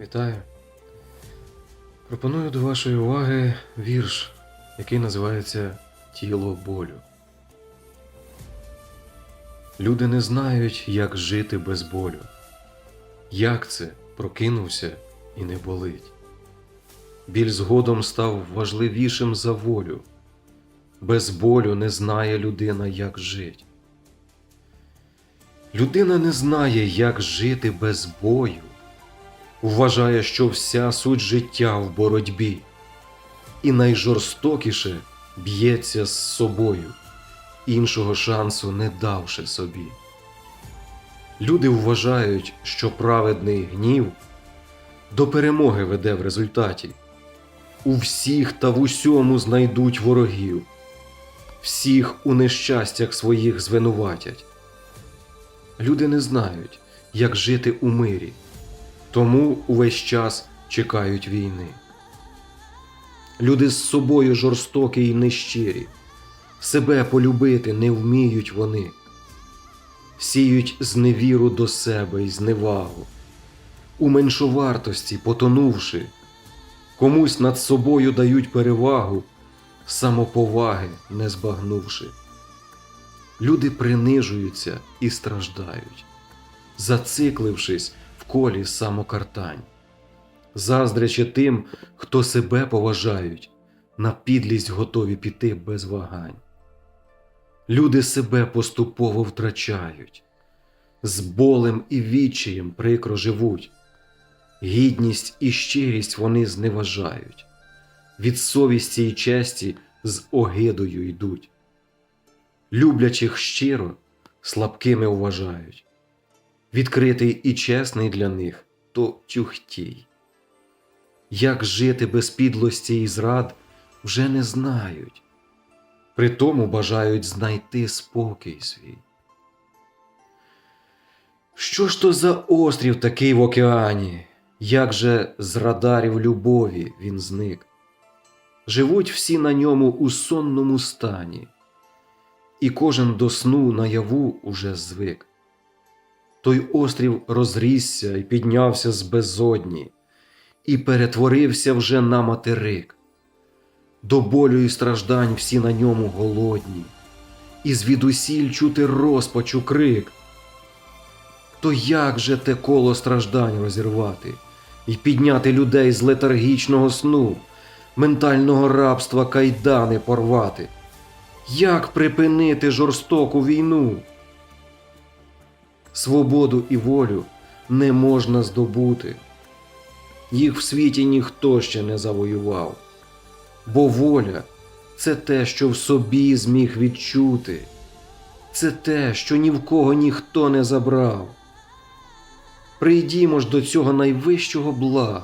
Вітаю. Пропоную до вашої уваги вірш, який називається Тіло болю. Люди не знають, як жити без болю. Як це прокинувся і не болить. Біль згодом став важливішим за волю. Без болю не знає людина, як жить. Людина не знає, як жити без бою. Вважає, що вся суть життя в боротьбі, і найжорстокіше б'ється з собою, іншого шансу не давши собі. Люди вважають, що праведний гнів до перемоги веде в результаті. У всіх та в усьому знайдуть ворогів, всіх у нещастях своїх звинуватять. Люди не знають, як жити у мирі, тому увесь час чекають війни. Люди з собою жорстокі й нещирі, себе полюбити не вміють вони, сіють зневіру до себе й зневагу, у меншовартості потонувши, комусь над собою дають перевагу, самоповаги не збагнувши. Люди принижуються і страждають, зациклившись колі самокартань, заздрячи тим, хто себе поважають, на підлість готові піти без вагань. Люди себе поступово втрачають, з болем і відчаєм прикро живуть, гідність і щирість вони зневажають, від совісті і честі з огидою йдуть люблячих щиро, слабкими вважають. Відкритий і чесний для них то тюхтій. Як жити без підлості і зрад вже не знають, притому бажають знайти спокій свій. Що ж то за острів такий в океані? Як же з радарів любові він зник? Живуть всі на ньому у сонному стані і кожен до сну наяву уже звик. Той острів розрісся і піднявся з безодні, і перетворився вже на материк. До болю і страждань всі на ньому голодні, і звідусіль чути розпачу крик. То як же те коло страждань розірвати і підняти людей з летаргічного сну, ментального рабства кайдани порвати? Як припинити жорстоку війну? Свободу і волю не можна здобути. Їх в світі ніхто ще не завоював, бо воля це те, що в собі зміг відчути, це те, що ні в кого ніхто не забрав. Прийдімо ж до цього найвищого блага,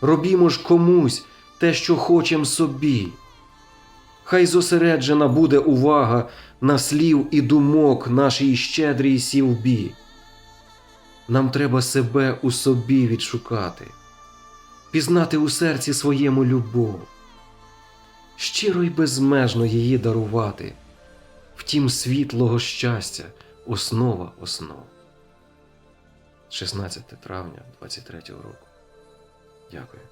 робімо ж комусь те, що хочем собі. Хай зосереджена буде увага на слів і думок нашій щедрій сівбі. Нам треба себе у собі відшукати, пізнати у серці своєму любов, щиро й безмежно її дарувати, втім світлого щастя, основа основ. 16 травня 23 року. Дякую.